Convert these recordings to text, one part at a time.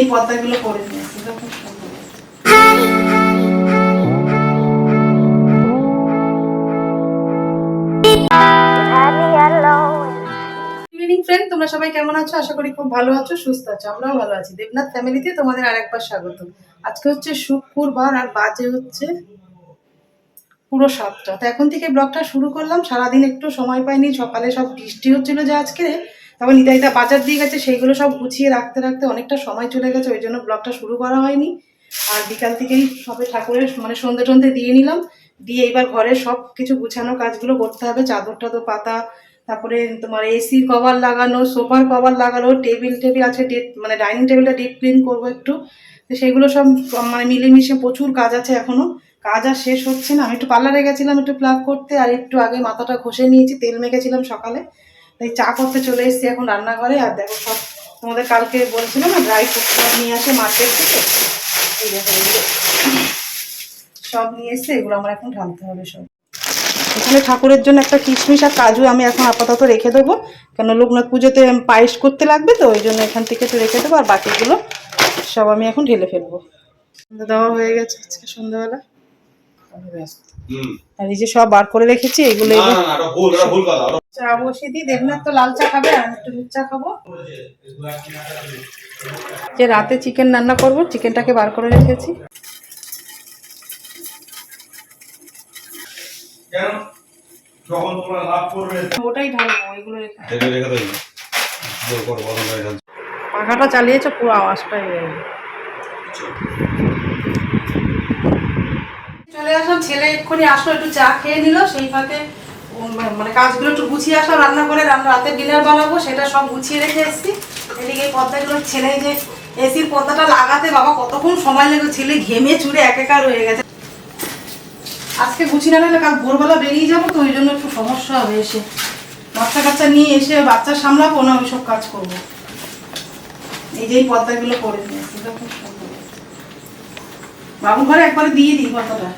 এই পর্দাগুলো করে নিয়েছি ফ্রেন্ড তোমরা সবাই কেমন আছো? আশা করি খুব ভালো আছো, সুস্থ আছো, আমরাও ভালো আছি। দেবনাথ ফ্যামিলিতে তোমাদের আরেকবার স্বাগত আজকে হচ্ছে শুক্রবার আর বাজে হচ্ছে পুরো সাতটা। তো এখন থেকে ব্লগটা শুরু করলাম। সারাদিন একটু সময় পাইনি, সকালে সব বৃষ্টি হচ্ছিল যে আজকে। তারপর নিতাইতা বাজার দিয়ে গেছে, সেইগুলো সব গুছিয়ে রাখতে রাখতে অনেকটা সময় চলে গেছে, ওই জন্য ব্লগটা শুরু করা হয়নি। আর বিকাল থেকেই সবে ঠাকুরের মানে সন্ধে টন্ধে দিয়ে নিলাম, দিয়ে এবার ঘরের সব কিছু গুছানোর কাজগুলো করতে হবে, চাদর টাদর পাতা, তারপরে তোমার এসি কভার লাগানো, সোফার কভার লাগানো, টেবিল টেবিল আছে ডেট মানে ডাইনিং টেবিলটা ডিপ ক্লিন করব একটু। তো সেগুলো সব মানে মিলেমিশে প্রচুর কাজ আছে এখনও। কাজ আর শেষ হচ্ছে না, আমি একটু পার্লারে গেছিলাম একটু প্লাগ করতে, আর একটু আগে মাথাটা ঘষে নিয়েছি, তেল মেখেছিলাম সকালে। তাই চা করতে চলে এসেছি এখন রান্নাঘরে। আর দেখো সব তোমাদের কালকে বলছিলাম না ড্রাই ফ্রুট সব নিয়ে আসে মার্কেট থেকে। এই দেখো এগুলো সব নিয়ে এসছে এগুলো আমার এখন ঢালতে হবে সব। এখানে ঠাকুরের জন্য একটা কিশমিশ আর কাজু আমি এখন আপাতত রেখে দেবো। কেন লোকনাথ পুজোতে পায়েস করতে লাগবে তো ওই জন্য এখান থেকে একটু রেখে দেবো আর বাকিগুলো সব আমি এখন ঢেলে ফেলব। দেওয়া হয়ে গেছে আজকে সন্ধ্যাবেলা। আর এই যে সব বার করে রেখেছি এগুলো চা বসিয়ে দিই দেবনাথ তো লাল চা খাবে আর একটু দুধ চা খাব। যে রাতে চিকেন রান্না করব চিকেনটাকে বার করে রেখেছি। ওটাই ঢালবো ওইগুলো পাখাটা চালিয়েছে পুরো আওয়াজটাই চলে আসলাম ছেলে এক্ষুনি আসলো একটু চা খেয়ে নিল সেই ফাঁকে মানে কাজগুলো একটু গুছিয়ে আসলাম রান্না করে রান্না রাতে ডিনার বানাবো, সেটা সব গুছিয়ে রেখে এসেছি। এদিকে এই পর্দাগুলো ছেলে যে এসির পর্দাটা লাগাতে, বাবা কতক্ষণ সময় লেগে ছেলে ঘেমে চুড়ে একাকার হয়ে গেছে। আজকে গুছিয়ে না নিলে কাল ভোরবেলা বেরিয়ে যাব তো, ওই জন্য একটু সমস্যা হবে এসে। বাচ্চা কাচ্চা নিয়ে এসে বাচ্চা সামলাবো না ওইসব কাজ করব। এই যে এই পর্দাগুলো করে নিয়েছি বাবু ঘরে একবারে দিয়ে দিই পর্দাটা।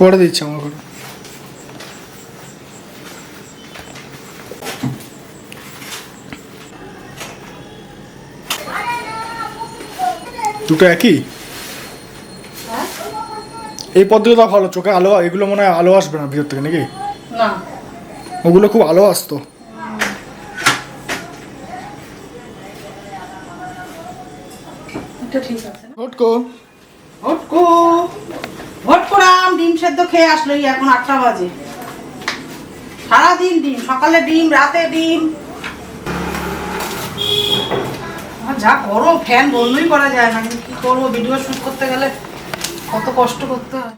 পরে দিচ্ছি আমার ঘরে। দুটো একই? এই পদ্ধতিটা ভালো চোখে আলো এগুলো মনে হয় আলো আসবে না ভিতর থেকে নাকি? না। ওগুলো খুব আলো আসতো। ভটকো ডিম সেদ্ধ খেয়ে আসলো এখন আটটা বাজে। সারাদিন ডিম সকালে ডিম রাতে ডিম আর যা গরম ফ্যান বন্ধই করা যায় না কিন্তু কি করব ভিডিও শুট করতে গেলে কত কষ্ট করতে হয়।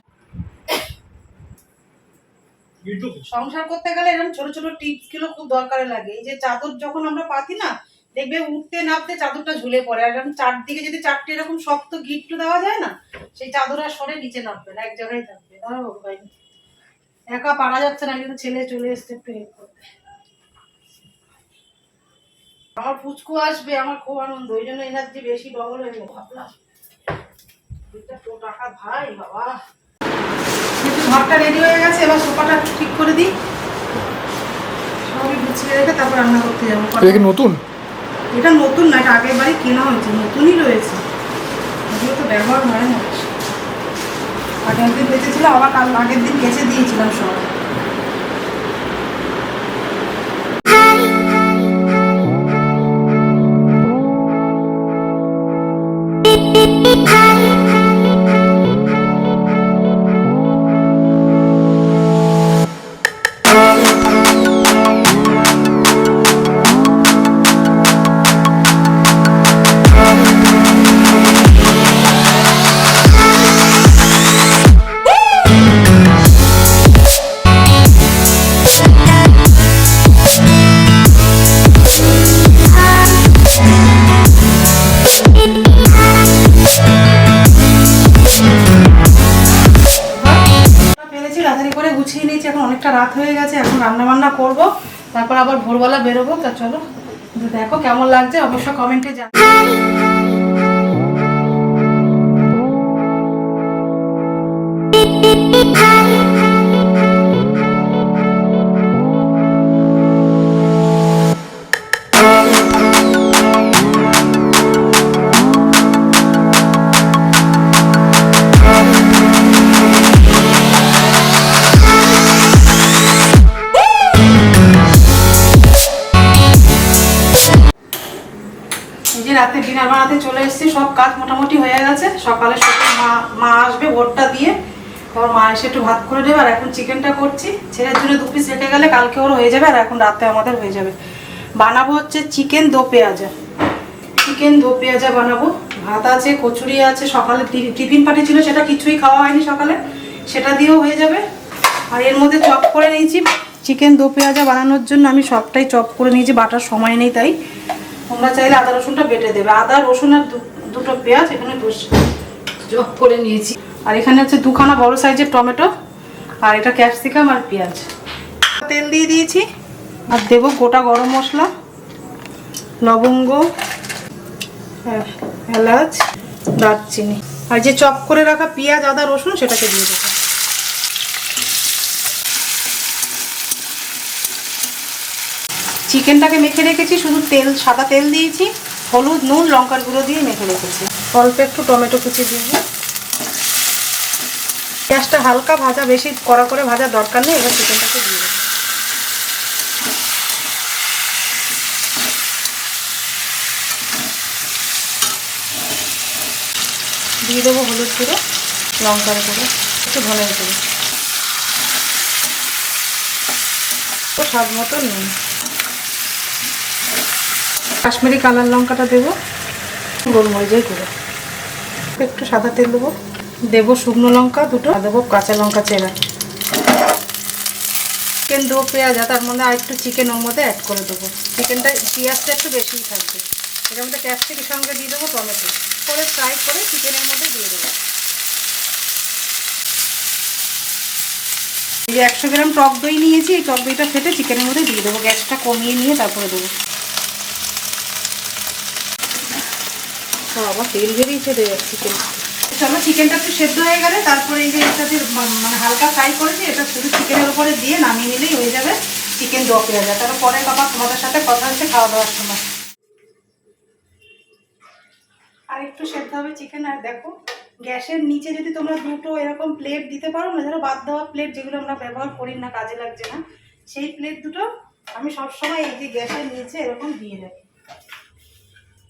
সংসার করতে গেলে এরকম ছোট ছোট টিপসগুলো খুব দরকারে লাগে। এই যে চাদর যখন আমরা পাতি না দেখবে উঠতে নামতে চাদরটা ঝুলে পড়ে। আর এরকম চারদিকে যদি চারটে এরকম শক্ত গিট্টু দেওয়া যায় না সেই চাদর আর সরে নিচে নামবে না এক জায়গায় থাকবে। একা পারা যাচ্ছে না কিন্তু ছেলে চলে এসছে একটু help করতে। আমার পুচকু আসবে আমার খুব আনন্দ ওই জন্য এনার্জি বেশি ডবল হয়ে গেল। ভাবলাম টাকা ভাই বাবা। ঘরটা রেডি হয়ে গেছে এবার সোফাটা ঠিক করে দিই। সবই গুছিয়ে রেখে তারপর রান্না করতে যাব। এটা নতুন? এটা নতুন না এটা আগের বাড়ি কেনা হয়েছে নতুনই রয়েছে। এগুলো তো ব্যবহার হয় না। আগের দিন বেঁচেছিল আবার কাল আগের দিন কেচে দিয়েছিলাম সব রাত হয়ে গেছে, এখন রান্না বান্না করব, তারপর আবার ভোরবেলা বেরোবো, তা চলো দেখো কেমন লাগছে, অবশ্য কমেন্টে জান বানাতে চলে এসেছি, সব কাজ মোটামুটি হয়ে গেছে। সকালে সকালে মা মা আসবে ভোরটা দিয়ে। তারপর মা এসে একটু ভাত করে দেবে আর এখন চিকেনটা করছি। ছেলের জন্য দু পিস রেখে গেলে কালকে ওর হয়ে যাবে, আর এখন রাতে আমাদের হয়ে যাবে। বানাবো হচ্ছে চিকেন দো পেঁয়াজা। চিকেন দো পেঁয়াজা বানাবো। ভাত আছে, কচুরি আছে, সকালে টিফিন পার্টি ছিল সেটা কিছুই খাওয়া হয়নি সকালে। সেটা দিয়েও হয়ে যাবে। আর এর মধ্যে চপ করে নিয়েছি। চিকেন দো পেঁয়াজা বানানোর জন্য আমি সবটাই চপ করে নিয়েছি, বাটার সময় নেই তাই। তোমরা চাইলে আদা রসুনটা বেটে দেবে। আদা রসুন আর দুটো পেঁয়াজ এখানে চপ করে নিয়েছি। আর এখানে হচ্ছে দুখানা বড় সাইজের টমেটো আর এটা ক্যাপসিকাম আর পেঁয়াজ। তেল দিয়ে দিয়েছি আর দেবো গোটা গরম মশলা লবঙ্গ হ্যাঁ, এলাচ দারচিনি। আর যে চপ করে রাখা পেঁয়াজ আদা রসুন সেটাকে দিয়ে দেবো। চিকেনটাকে মেখে রেখেছি, শুধু তেল, সাদা তেল দিয়েছি, হলুদ, নুন, লঙ্কার গুঁড়ো দিয়ে মেখে রেখেছি। অল্প একটু টমেটো কুচি দিয়ে পেঁয়াজটা হালকা ভাজা, বেশি কড়া করে ভাজার দরকার নেই, এবার চিকেনটাকে দিয়ে দেবো। দিয়ে দেবো হলুদ গুঁড়ো, লঙ্কার গুঁড়ো, একটু ধনের গুঁড়ো। স্বাদ মতো নুন। কাশ্মীরি কালার লঙ্কাটা দেবো। গোলমরিচের গুঁড়ো। একটু সাদা তেল দেবো। দেবো শুকনো লঙ্কা দুটো দেবো কাঁচা লঙ্কা চেরা। চিকেন দো পেঁয়াজ, আর তার মধ্যে আর একটু চিকেন ওর মধ্যে অ্যাড করে দেবো। চিকেনটা পেঁয়াজটা একটু বেশিই থাকবে। এটার মধ্যে ক্যাপসিকের সঙ্গে দিয়ে দেবো টমেটো। করে ফ্রাই করে চিকেনের মধ্যে দিয়ে দেবো। এই যে একশো গ্রাম টক দই নিয়েছি, এই টক দইটা ফেটে চিকেনের মধ্যে দিয়ে দেবো। গ্যাসটা কমিয়ে নিয়ে তারপরে দেবো। বাবা তেল বেরিয়েছে রে চিকেন চলো চিকেনটা একটু সেদ্ধ হয়ে গেলে তারপরে এই যে এটাতে মানে হালকা ফ্রাই করেছি, এটা শুধু চিকেনের উপরে দিয়ে নামিয়ে নিলেই হয়ে যাবে চিকেন দো পেঁয়াজা। তারপর পরে বাবা তোমাদের সাথে কথা হচ্ছে খাওয়া দাওয়ার সময়। আর একটু সেদ্ধ হবে চিকেন আর দেখো, গ্যাসের নিচে যদি তোমরা দুটো এরকম প্লেট দিতে পারো না, ধরো বাদ দেওয়া প্লেট যেগুলো আমরা ব্যবহার করি না, কাজে লাগছে না, সেই প্লেট দুটো আমি সবসময় এই যে গ্যাসের নিচে এরকম দিয়ে রাখি।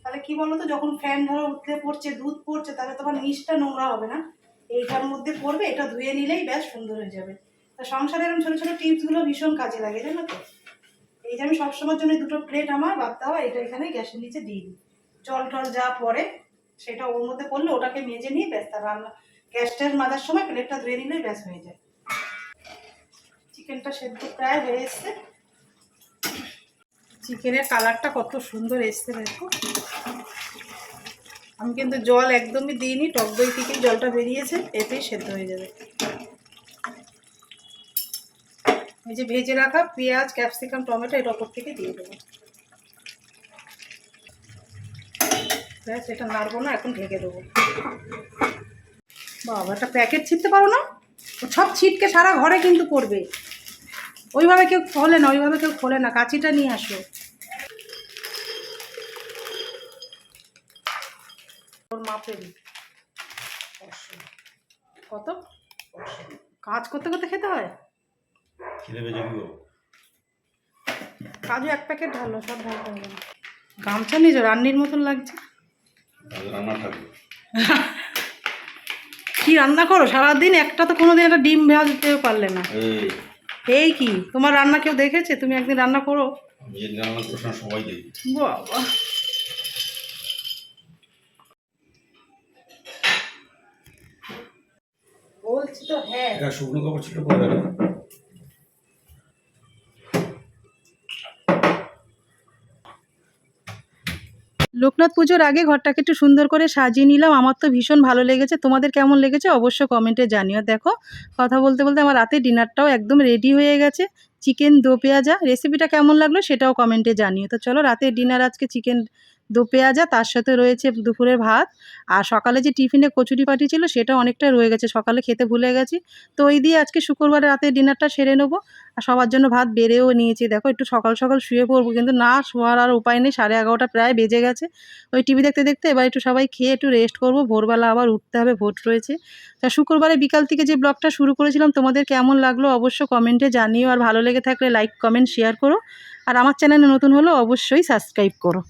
তাহলে কি বলতো, যখন ফ্যান ধরো উঠলে পড়ছে, দুধ পড়ছে, তাহলে তোমার নিচটা নোংরা হবে না। এইটার মধ্যে পড়বে, এটা ধুয়ে নিলেই ব্যাস, সুন্দর হয়ে যাবে। তা সংসারে এরকম ছোটো ছোটো টিপসগুলো ভীষণ কাজে লাগে, জানো তো? এই যে আমি সবসময়ের জন্য দুটো প্লেট আমার, বাদ দেওয়া, এটা এখানে গ্যাসের নিচে দিয়ে দিই। জল টল যা পড়ে, সেটা ওর মধ্যে পড়লে ওটাকে মেজে নিয়ে ব্যাস তার রান্না গ্যাসটার মাজার সময় প্লেটটা ধুয়ে নিলেই ব্যাস হয়ে যায়। চিকেনটা সেদ্ধ প্রায় হয়ে এসছে। চিকেনের কালারটা কত সুন্দর এসছে, দেখো। আমি কিন্তু জল একদমই দিইনি, টক দই থেকে জলটা বেরিয়েছে, এতেই সেদ্ধ হয়ে যাবে। এই যে ভেজে রাখা পেঁয়াজ, ক্যাপসিকাম, টমেটো এর ওপর থেকে দিয়ে দেবো। ব্যাস, এটা নাড়বো না, এখন ঢেকে দেবো। বাবা, একটা প্যাকেট ছিটতে পারো না? সব ছিটকে সারা ঘরে কিন্তু করবে। ওইভাবে কেউ খোলে না, ওইভাবে কেউ খোলে না, কাঁচিটা নিয়ে আসো। মাপেরই কত? কাজ করতে করতে খেতে হয়? কাজু এক প্যাকেট ঢালো সব ঢালতে হবে গামছা নিয়ে রান্নির মতন লাগছে। কি রান্না করো? সারাদিন একটা তো কোনোদিন একটা ডিম ভাজতেও পারলে না। এই। কি? তোমার রান্না কেউ দেখেছে? তুমি একদিন রান্না করো। রান্না সবাই দেখি বাবা। হ্যাঁ। এটা শুকনো কাপড় ছিল কোথায় লোকনাথ পুজোর আগে ঘরটাকে একটু সুন্দর করে সাজিয়ে নিলাম। আমার তো ভীষণ ভালো লেগেছে। তোমাদের কেমন লেগেছে অবশ্য কমেন্টে জানিও। দেখো কথা বলতে বলতে আমার রাতে ডিনারটাও একদম রেডি হয়ে গেছে। চিকেন দো পেঁয়াজা রেসিপিটা কেমন লাগল সেটাও কমেন্টে জানিও। তো চলো রাতের ডিনার আজকে চিকেন দো পেঁয়াজা, তার সাথে রয়েছে দুপুরের ভাত। আর সকালে যে টিফিনে কচুরি পাটি ছিল, সেটা অনেকটা রয়ে গেছে। সকালে খেতে ভুলে গেছি। তো ওই দিয়ে আজকে শুক্রবার রাতে ডিনারটা সেরে নেব। আর সবার জন্য ভাত বেড়েও নিয়েছি। দেখো, একটু সকাল সকাল শুয়ে পড়ব, কিন্তু না শোয়ার আর উপায় নেই। সাড়ে এগারোটা প্রায় বেজে গেছে। ওই টিভি দেখতে দেখতে এবার একটু সবাই খেয়ে একটু রেস্ট করব। ভোরবেলা আবার উঠতে হবে, ভোট রয়েছে। তা শুক্রবারে বিকাল থেকে যে ব্লগটা শুরু করেছিলাম, তোমাদের কেমন লাগল অবশ্য কমেন্টে জানিও। আর ভালো লেগে থাকলে লাইক কমেন্ট শেয়ার করো। আর আমার চ্যানেলে নতুন হলে, অবশ্যই সাবস্ক্রাইব করো।